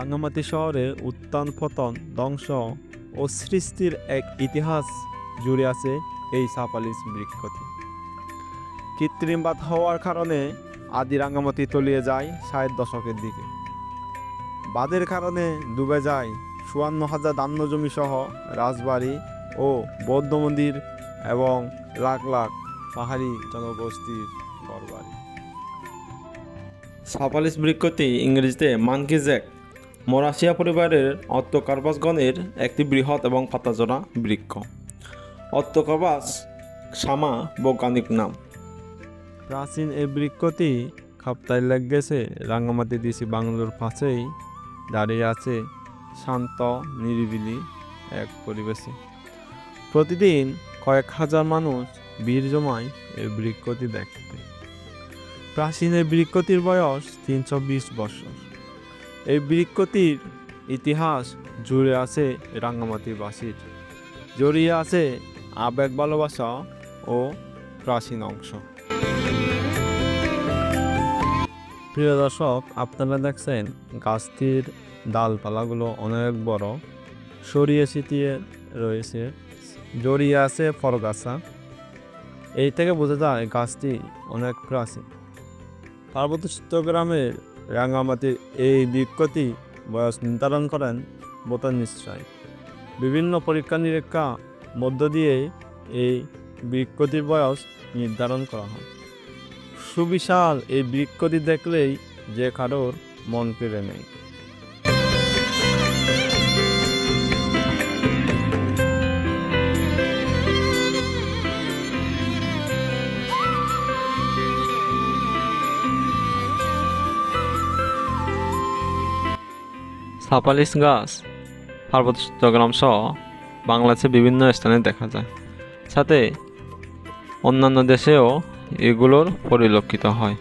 রাঙ্গামাটি শহরে উত্থান পতন, ধ্বংস ও সৃষ্টির এক ইতিহাস জুড়ে আছে এই সাপালিস বৃক্ষটি। কৃত্রিম বাত হওয়ার কারণে আদি রাঙ্গামাটি তলিয়ে যায় ষাট দশকের দিকে। বাদের কারণে ডুবে যায় চুয়ান্ন হাজার দান্য জমি সহ রাজবাড়ি ও বৌদ্ধ মন্দির এবং লাখ লাখ পাহাড়ি জনগোষ্ঠীর ঘরবাড়ি। সাপালিস বৃক্ষটি ইংরেজিতে মানকি জ্যাক মরাশিয়া পরিবারের অত্তকার্বাসগণের একটি বৃহৎ এবং পাতাজোড়া বৃক্ষ। অত্তকার্বাস সামা বৈজ্ঞানিক নাম। প্রাচীন এই বৃক্ষটি খাপ্তায় লেগ গেছে রাঙ্গামাটি ডিসি বাংলোর পাশেই দাঁড়িয়ে আছে শান্ত, নিরিবিলি এক পরিবেশে। প্রতিদিন কয়েক হাজার মানুষ বীর জমায় এই বৃক্ষটি দেখতে। প্রাচীন এই বৃক্ষটির বয়স তিনশো বিশ বছর। এই বৃক্ষটির ইতিহাস জুড়ে আছে রাঙ্গামাটিবাসীর জড়িয়ে আছে আবেগ, ভালোবাসা ও প্রাচীন অংশ। প্রিয় দর্শক, আপনারা দেখছেন গাছটির ডালপালাগুলো অনেক বড়, সরিয়ে ছিটিয়ে রয়েছে, জড়িয়ে আছে ফরগাছা। এই থেকে বোঝা যায় গাছটি অনেক প্রাচীন। পার্বত্য চট্টগ্রামের রাঙ্গামাটির এই বৃক্ষটি বয়স নির্ধারণ করেন বোতান নিশ্চয়। বিভিন্ন পরীক্ষা নিরীক্ষা মধ্য দিয়ে এই বৃক্ষটির বয়স নির্ধারণ করা হয়। সুবিশাল এই বৃক্ষটি দেখলেই যে কারোর মন কেড়ে নেয় সাপালিস গাছ, পার্বত্য চট্টগ্রাম সহ বাংলাদেশের বিভিন্ন স্থানে দেখা যায়। সাথে অন্যান্য দেশেও এগুলোর পরিলক্ষিত হয়।